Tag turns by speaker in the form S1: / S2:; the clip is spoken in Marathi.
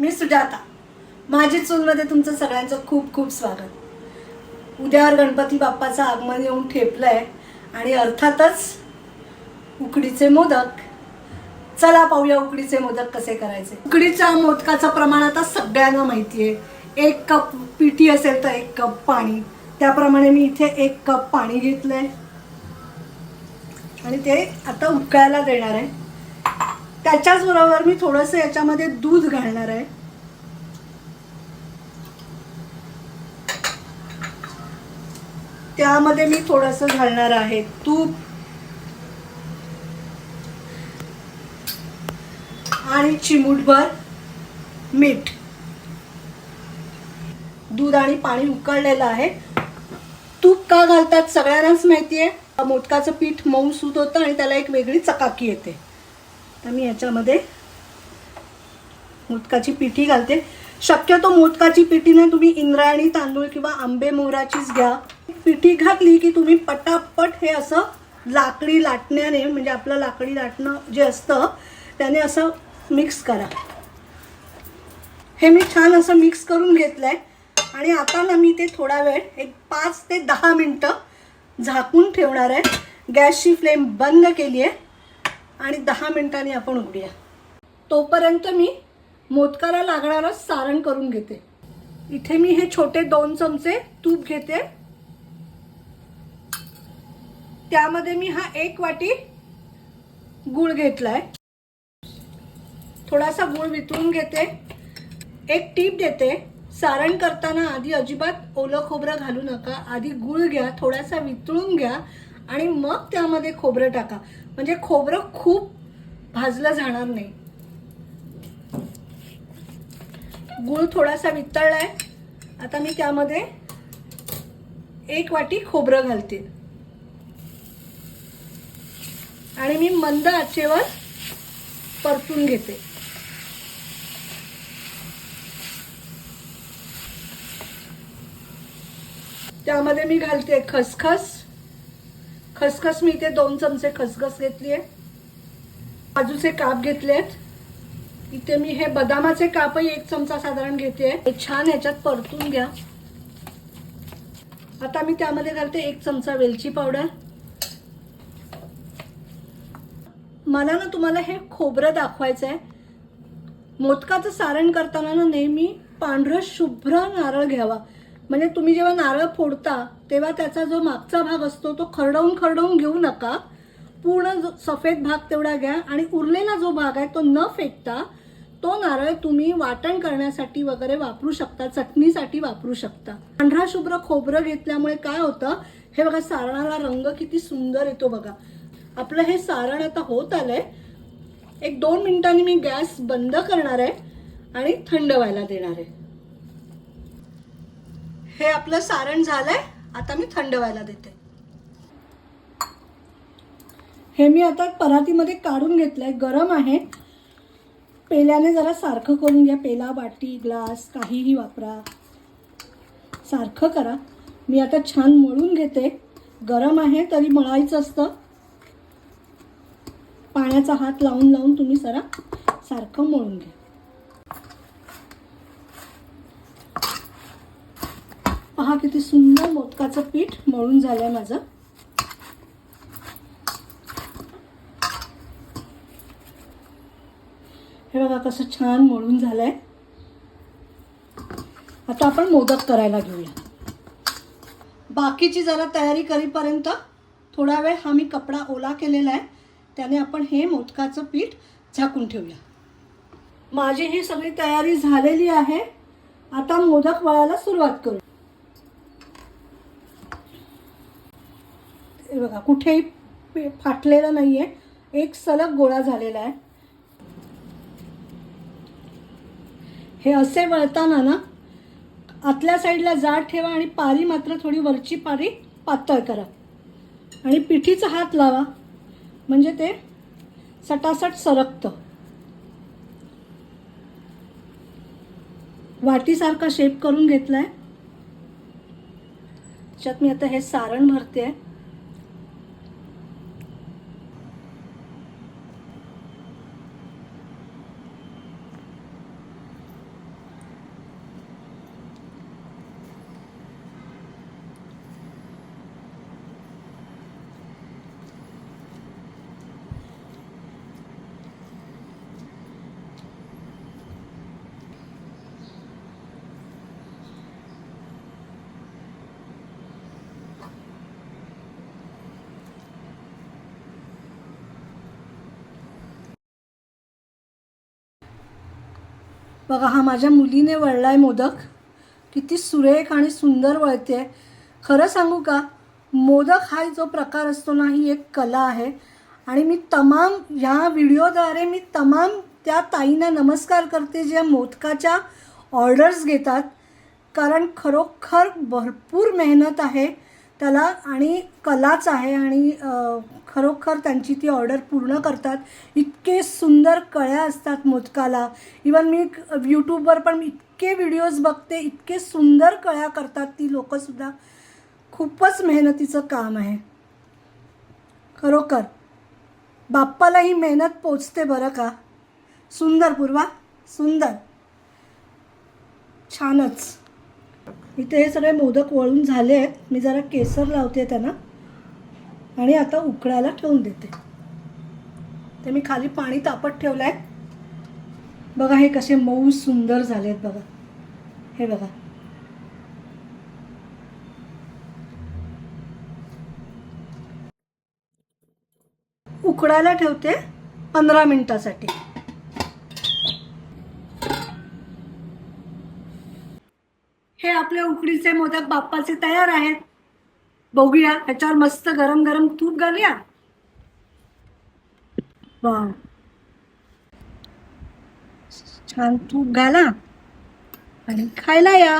S1: मी सुजाता. माझी चूलमध्ये तुमचं सगळ्यांचं खूप खूप स्वागत. उद्यावर गणपती बाप्पाचं आगमन येऊन ठेपलंय आणि अर्थातच उकडीचे मोदक. चला पाहूया उकडीचे मोदक कसे करायचे. उकडीच्या मोदकाचं प्रमाण आता सगळ्यांना माहिती आहे एक कप पिठी असेल तर एक कप पाणी. त्याप्रमाणे मी इथे एक कप पाणी घेतलंय. आणि ते आता उकळायला देणार आहे. त्याच्याच बरोबर मी थोडंसं याच्यामध्ये दूध घालणार आहे. त्यामध्ये मी थोडंसं घालणार आहे तूप. आणि चिमूटभर मीठ. दूध आणि पाणी उकळलेलं आहे. तूप का घालतात सगळ्यांनाच माहिती आहे मोदकाचं पीठ मऊ सूत होतं आणि त्याला एक वेगळी चकाकी येते. तर मी याच्यामध्ये मोदकाची पिठी घालते. शक्यतो मोदकाची पिठी नाही तुम्ही इंद्रायणी तांदूळ किंवा आंबे मोहराचीच घ्या. पिठी घातली की तुम्ही पटापट हे असं लाकडी लाटण्याने म्हणजे आपलं लाकडी लाटणं जे असतं त्याने असं मिक्स करा. हे मी छान असं मिक्स करून घेतलंय. आणि आता ना मी ते थोडा वेळ एक पाच ते दहा मिनटं झाकून ठेवणार आहे. गॅसची फ्लेम बंद केली आहे आणि दहा मिनिटांनी आपण उघडूया तोपर्यंत मी मोदकाला लागणारं सारण करून घेते. इथे मी हे छोटे दोन चमचे तूप घेते. त्यामध्ये मी हा एक वाटी गुळ घेतलाय. थोडासा गुळ वितळून घेते. एक टीप देते सारण करताना आधी अजिबात ओलं खोबरं घालू नका. आधी गुळ घ्या थोडासा वितळून घ्या आणि मग त्यामध्ये खोबरं टाका. म्हणजे खोबरं खूप भाजलं जाणार नाही. गुळ थोडासा वितळलाय. आता मी त्यामध्ये एक वाटी खोबरं घालते. आणि मी मंद आचेवर परतून घेते. त्यामध्ये मी घालते खसखस. खसखस मी इथे दोन चमचे खसखस घेतली आहे काजूचे काप घेतलेत. इथे मी हे बदामाचे कापही एक चमचा साधारण घेते हे छान ह्याच्यात परतून घ्या. आता मी त्यामध्ये घालते एक चमचा वेलची पावडर. मला ना तुम्हाला हे खोबरं दाखवायचं आहे मोदकाचं सारण करताना ना नेहमी पांढरं शुभ्र नारळ घ्यावा. म्हणजे तुम्ही जेव्हा नारळ फोडता तेव्हा त्याचा जो मागचा भाग असतो तो खरडवून खरडवून घेऊ नका. पूर्ण जो सफेद भाग तेवढा घ्या आणि उरलेला जो भाग आहे तो न फेकता तो नारळ तुम्ही वाटण करण्यासाठी वगैरे वापरू शकता चटणीसाठी वापरू शकता. पांढरा शुभ्र खोबरं घेतल्यामुळे काय होतं हे बघा सारणाला रंग किती सुंदर येतो बघा. आपलं हे सारण आता होत आलंय. एक दोन मिनिटांनी मी गॅस बंद करणार आहे आणि थंड व्हायला देणार आहे. हे आपलं सारण झालंय. आता मी थंड व्हायला देते. हे मी आता परातीमध्ये काढून घेतलंय. गरम आहे. पेल्याने जरा सारखं करून घ्या. पेला बाटी ग्लास काहीही वापरा. सारखं करा. मी आता छान मळून घेते. गरम आहे तरी मळायचं असतं. पाण्याचा हात लावून लावून तुम्ही जरा सारखं मळून घ्या. पहा किती सुंदर मोदकाचं पीठ मळून झालंय माझं. हे बघा कसं छान मळून झालंय. आता आपण मोदक करायला घेऊया. बाकीची जरा तयारी करीपर्यंत थोडा वेळ हा मी कपडा ओला केलेला आहे. त्याने आपण हे मोदकाचं पीठ झाकून ठेवूया. माझी ही सगळी तयारी झालेली आहे. आता मोदक वळायला सुरुवात करू. हे बघा कुठेही फाटलेलं नाही आहे एक सलग गोळा झालेला आहे. हे असे वळताना ना आतल्या साईडला जाड ठेवा आणि पारी मात्र थोडी वरची पारी पातळ करा. आणि पिठीचा हात लावा. म्हणजे ते सटासट सरकतं. वाटीसारखा शेप करून घेतलाय. त्याच्यात मी आता हे सारण भरते आहे बघा हा माझ्या मुलीने वळलाय मोदक. किती सुरेख आणि सुंदर वळते. खरं सांगू का मोदक हा जो प्रकार असतो ना ही एक कला आहे. आणि मी तमाम ह्या व्हिडिओद्वारे मी तमाम त्या ताईंना नमस्कार करते ज्या मोदकाच्या ऑर्डर्स घेतात. कारण खरोखर भरपूर मेहनत आहे. त्याला आणि कलाच आहे आणि खरोखर त्यांची ती ऑर्डर पूर्ण करतात. इतके सुंदर कळ्या असतात मोदकाला. इवन मी यूट्यूबवर पण इतके व्हिडिओज बघते इतके सुंदर कळ्या करतात ती लोकंसुद्धा खूपच मेहनतीचं काम आहे. खरोखर. बाप्पाला ही मेहनत पोचते बरं का? सुंदर पूर्वा. सुंदर. छानच. इथे हे सगळे मोदक वळून झाले आहेत. मी जरा केसर लावते त्यांना. आणि आता उकळायला ठेवून देते. ते मी खाली पाणी तापत ठेवलं आहे बघा हे कसे मऊ सुंदर झाले आहेत बघा. हे बघा. उकडायला ठेवते पंधरा मिनटासाठी. हे आपले उकडीचे मोदक बाप्पाचे तयार आहेत. बघूया ह्याच्यावर मस्त गरम गरम तूप घालूया. छान तूप घाला. आणि खायला या.